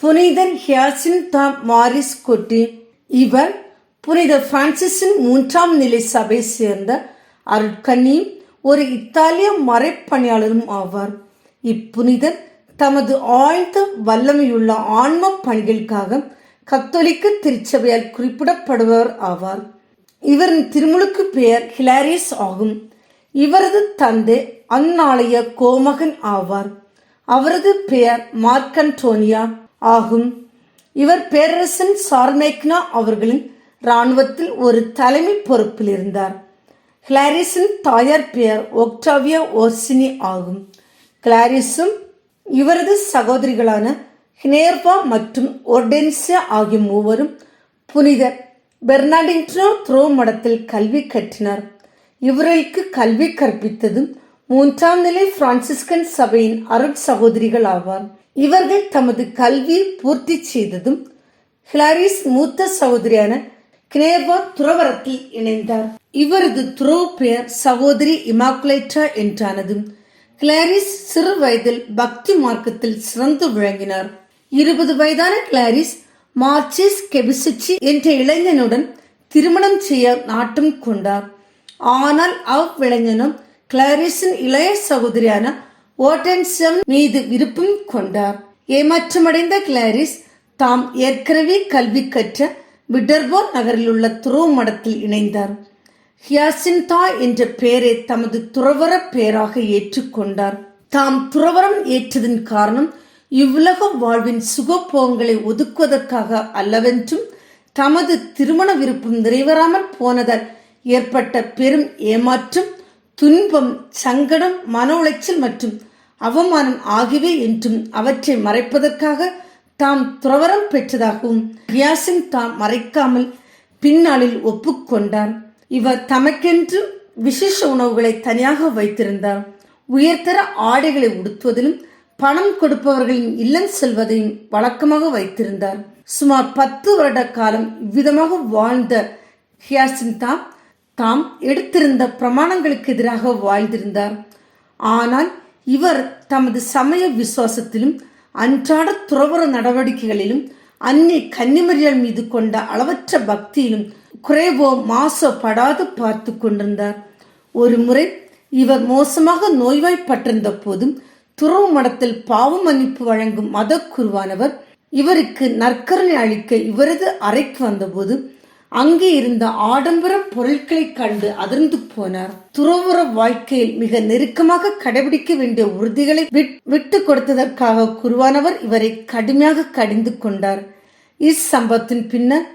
புனிதர் ஹியாசின்தா மாரிஸ் கொட்டி. இவர் புனித பிரான்சிஸின் மூன்றாம் நிலை சபை சேர்ந்த அருட்கன்னியும் ஒரு இத்தாலிய மறைப்பணியாளரும் ஆவார். இப்புனிதர் தமது ஆழ்ந்த வல்லமையுள்ள ஆன்ம பணிகளுக்காக கத்தோலிக்க திருச்சபையால் குறிப்பிடப்படுபவர் ஆவார். இவரின் திருமுழுக்கு பெயர் ஹிலாரியஸ் ஆகும். இவரது தந்தை அந்நாளைய கோமகன் ஆவார். அவரது பெயர் மார்க்கன்டோனியா ஆகும். இவர் பேரரசன் சார்மேக்னா அவர்களின் இராணுவத்தில் ஒரு தலைமை பொறுப்பில் இருந்தார். கிளாரிஸின் தாயார் பெயர் ஒக்டாவியா ஓர்சினி ஆகும். கிளாரிஸும் இவரது சகோதரிகளான ஹினேர்வா மற்றும் ஒர்டென்சியா ஆகிய மூவரும் புனிதர். பெர்னாடின்ட்ரோ த்ரோ மடத்தில் கல்வி கற்றினார். இவர்களுக்கு கல்வி கற்பித்ததும் மூன்றாம் நிலை பிரான்சிஸ்கன் சபையின் அருட் சகோதரிகள் ஆவார். இவர்கள் தமது கல்வியை பூர்த்தி செய்ததும் ஹிலாரிஸ் மூத்த சகோதரியான கினேர்வா துறவரத்தில் இணைந்தார். இவரது துறவு பெயர் சகோதரி இமாக்குலேட்டா என்றானதும் கிளாரிஸ் சிறு வயதில் பக்தி மார்க்கத்தில் சிறந்து விளங்கினார். இருபது வயதான கிளாரிஸ் மார்ச்சிஸ் கெபிசிச்சி என்ற இளைஞனுடன் திருமணம் செய்ய நாட்டம் கொண்டார். ஆனால் அவ்விளைஞனும் கிளாரிஸின் இளைய சகோதரியான ஓட்டன்சம் மீது விருப்பம் கொண்டார். ஏமாற்றமடைந்த கிளாரிஸ் தாம் ஏற்கனவே கல்வி கற்ற விடர்போ நகரில் உள்ள துறவு மடத்தில் இணைந்தார். ஹியாசின்தா என்ற பெயரை தமது துறவர பெயராக ஏற்றுக்கொண்டார் தாம் துறவரம் ஏற்றதன் காரணம் இவ்வுலக வாழ்வின் சுகபோகங்களை ஒதுக்குவதற்காக அல்லவென்றும் தமது திருமண விருப்பம் நிறைவேறாமல் போனதால் ஏற்பட்ட பெரும் ஏமாற்றம் துன்பம் சங்கடம் மன உளைச்சல் மற்றும் அவமானம் ஆகியவை என்றும் அவற்றை மறைப்பதற்காக தாம் துறவரம் பெற்றதாகவும் ரியாசின் தாம் மறைக்காமல் பின்னாளில் ஒப்புக்கொண்டார் இவர் தமக்கென்று விசேஷ உணவுகளை தனியாக வைத்திருந்தார். உயர்தர ஆடைகளை உடுத்துவதிலும் பணம் கொடுப்பவர்களின் இல்லம் செல்வதையும் வழக்கமாக வைத்திருந்தார். சுமார் பத்து வருட காலம் இவ்விதமாக வாழ்ந்த ஹியாசின்தா தாம் எடுத்திருந்த பிரமாணங்களுக்கு எதிராக வாழ்ந்திருந்தார். ஆனால் இவர் தமது சமய விசுவாசத்திலும் அன்றாட துறவர நடவடிக்கைகளிலும் அன்னை கன்னிமரியால் மீது கொண்ட அளவற்ற பக்தியிலும் குறைவோ மாசோ படாது பார்த்து கொண்டிருந்தார். ஒரு முறை இவர் மோசமாக நோய்வாய்ப்பட்டிருந்த போதும் துறவு மடத்தில் பாவ மன்னிப்பு வழங்கும் மத குருவானவர் இவருக்கு நற்கருணை அளிக்க இவரது அறைக்கு வந்தபோது அங்கே இருந்த ஆடம்பர பொருட்களை கண்டு அதிர்ந்து போனார். துறவுற வாழ்க்கையில் மிக நெருக்கமாக கடைபிடிக்க வேண்டிய உறுதிகளை விட்டு கொடுத்ததற்காக குருவானவர் இவரை கடுமையாக கடிந்து கொண்டார். இச்சம்பவத்தின் பின்னர்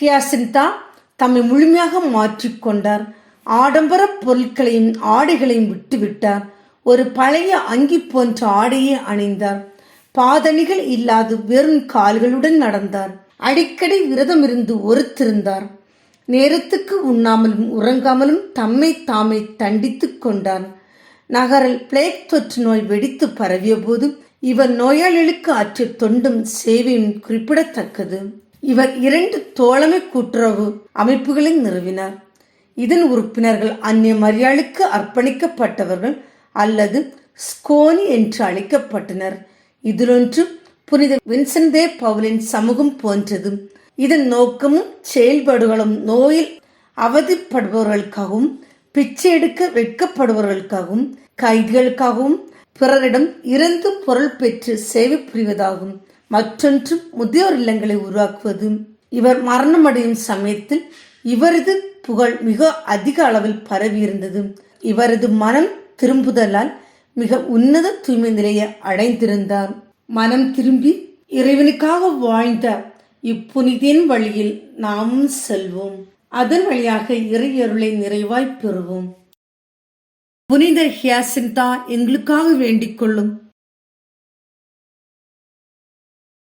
ஹியாசின்தா தம்மை முழுமையாக மாற்றிக்கொண்டார் ஆடம்பர பொருட்களையும் ஆடைகளையும் விட்டுவிட்டார். ஒரு பழைய அங்கி போன்ற ஆடையை அணிந்தார். பாதணிகள் இல்லாது வெறும் கால்களுடன் நடந்தார். அடிக்கடி விரதம் இருந்து ஒருத்திருந்தார். நேரத்துக்கு உண்ணாமலும் உறங்காமலும் தம்மை தாமே தண்டித்துக் கொண்டார் நகரில் பிளேக் தொற்று நோய் வெடித்து பரவிய போது இவர் நோயாளிகளுக்கு ஆற்றிய தொண்டும் சேவையும் குறிப்பிடத்தக்கது. இவர் இரண்டு தோழமை கூட்டுறவு அமைப்புகளை நிறுவினார். இதன் உறுப்பினர்கள் அந்நிய மரியாளுக்கு அர்ப்பணிக்கப்பட்டவர்கள் அல்லது ஸ்கோனி என்று அழைக்கப்பட்டனர். இதிலொன்று புனித வின்சென்டே பவுலின் சமூகம் போன்றது. இதன் நோக்கமும் செயல்பாடுகளும் நோயில் அவதிப்படுபவர்களுக்காகவும் பிச்சை எடுக்க வெட்கப்படுபவர்களுக்காகவும் கைதிகளுக்காகவும் பிறரிடம் இறந்து பொருள் பெற்று சேவை புரிவதாகும். மற்றொன்றும் முதியோர் இல்லங்களை உருவாக்குவது. இவர் மரணமடையும் சமயத்தில் இவரது புகழ் மிக அதிக அளவில் பரவியிருந்தது இவரது மனம் திரும்புதலால் மிக உன்னத தூய்மை நிலையை அடைந்திருந்தார். மனம் திரும்பி இறைவனுக்காக வாழ்ந்த இப்புனிதின் வழியில் நாமும் செல்வோம். அதன் வழியாக இறையருளை நிறைவாய் பெறுவோம். புனித ஹியாசிந்தா எங்களுக்காக வேண்டிக் கொள்ளும்